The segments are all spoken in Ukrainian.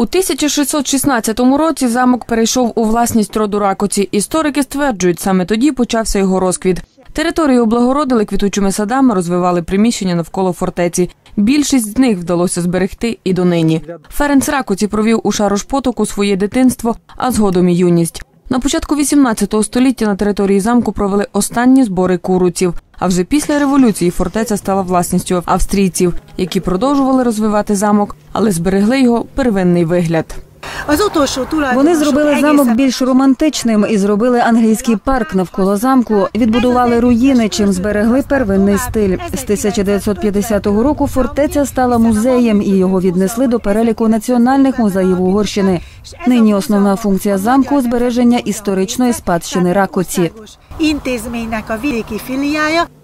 У 1616 році замок перейшов у власність роду Ракоці. Історики стверджують, саме тоді почався його розквіт. Територію облагородили квітучими садами, розвивали приміщення навколо фортеці. Більшість з них вдалося зберегти і донині. Ференц Ракоці провів у Шарошпотоку своє дитинство, а згодом і юність. На початку 18 століття на території замку провели останні збори куруців. А вже після революції фортеця стала власністю австрійців, які продовжували розвивати замок, але зберегли його первинний вигляд. Вони зробили замок більш романтичним і зробили англійський парк навколо замку. Відбудували руїни, чим зберегли первинний стиль. З 1950 року фортеця стала музеєм і його віднесли до переліку національних музеїв Угорщини. Нині основна функція замку збереження історичної спадщини Ракоці.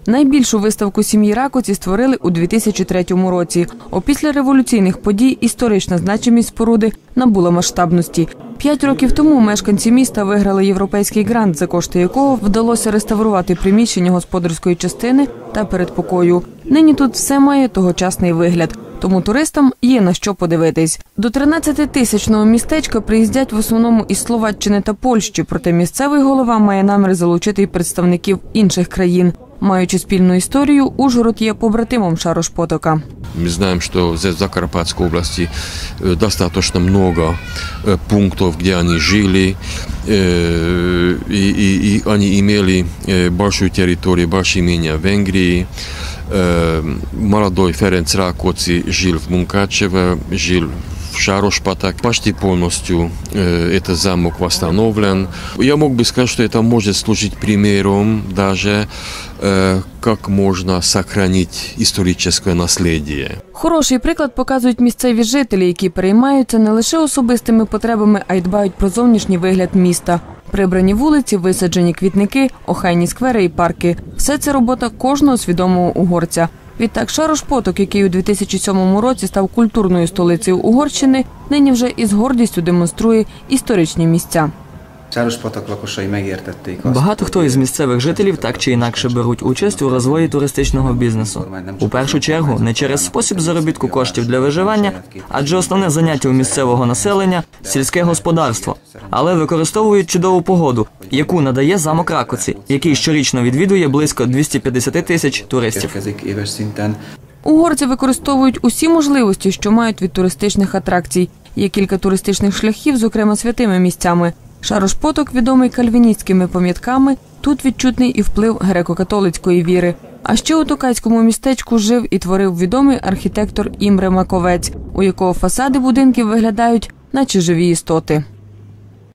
Найбільшу виставку сім'ї Ракоці створили у 2003 році. Опісля революційних подій історична значимість споруди набула масштабності. П'ять років тому мешканці міста виграли європейський грант, за кошти якого вдалося реставрувати приміщення господарської частини та передпокою. Нині тут все має тогочасний вигляд. Тому туристам є на що подивитись. До 13-тисячного містечка приїздять в основному із Словаччини та Польщі, проте місцевий голова має намір залучити й представників інших країн. Маючи спільну історію, Ужгород є побратимом Шарошпотока. Мы знаем, что здесь в Закарпатской области э, достаточно много э, пунктов, где они жили, э, и, и- и они имели э, большую территорию, большие имения в Венгрии. Э, Молодой Ференц Ракоци жил в Мункачево, жил в Шарошпатах. Почти полностью э, этот замок восстановлен. Я мог бы сказать, что это может служить примером даже, э, как можно сохранить историческое наследие. Хороший приклад показують місцеві жителі, які переймаються не лише особистими потребами, а й дбають про зовнішній вигляд міста. Прибрані вулиці, висаджені квітники, охайні сквери і парки. Все це робота кожного свідомого угорця. Відтак Шарошпоток, який у 2007 році став культурною столицею Угорщини, нині вже із гордістю демонструє історичні місця. Sárospatak lakosai megértették azt, Багато хто із місцевих жителів так чи інакше беруть участь у розвої туристичного бізнесу. У першу чергу не через спосіб заробітку коштів для виживання, адже основне заняття у місцевого населення сільське господарство, але використовують чудову погоду, яку надає замок Ракоці, який щорічно відвідує близько 250 тисяч туристів. Угорці використовують усі можливості, що мають від туристичних атракцій. Є кілька туристичних шляхів, зокрема святими місцями. Шарошпоток, відомий кальвіністськими пам'ятками, тут відчутний і вплив греко-католицької віри. А ще у Токайському містечку жив і творив відомий архітектор Імре Маковець, у якого фасади будинків виглядають, наче живі істоти.